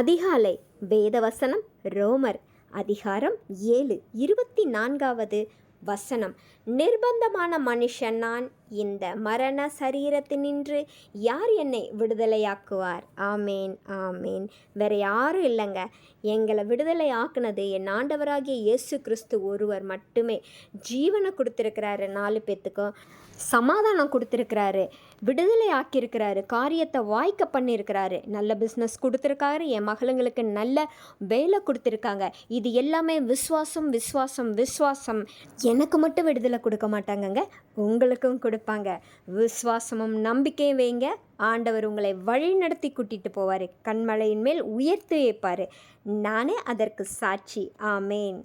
அதிகாலை வேதவசனம் ரோமர் அதிகாரம் ஏழு இருபத்தி நான்காவது வசனம். நிர்பந்தமான மனுஷன் நான் இந்த மரண சரீரத்தினின்று யார் என்னை விடுதலையாக்குவார்? ஆமேன் ஆமேன். வேற யாரும் இல்லைங்க. எங்களை விடுதலை ஆக்குனது என் ஆண்டவராகிய இயேசு கிறிஸ்து ஒருவர் மட்டுமே. ஜீவனை கொடுத்துருக்கிறாரு நாலு பேத்துக்கும் சமாதானம் கொடுத்துருக்கிறாரு. விடுதலை ஆக்கியிருக்கிறாரு காரியத்தை வாய்க்க பண்ணியிருக்கிறாரு. நல்ல பிஸ்னஸ் கொடுத்துருக்காரு. என் மகளுங்களுக்கு நல்ல வேலை கொடுத்துருக்காங்க. இது எல்லாமே விஸ்வாசம் விஸ்வாசம் விஸ்வாசம் எனக்கு மட்டும் விடுதலை கொடுக்க மாட்டாங்கங்க. உங்களுக்கும் கொடு கொடுப்பாங்க விஸ்வாசமும் நம்பிக்கையும் வைங்க. ஆண்டவர் உங்களை வழி நடத்தி கூட்டிட்டு போவார். கண்மலையின் மேல் உயர்த்தி வைப்பார். நானே அதற்கு சாட்சி. ஆமேன்.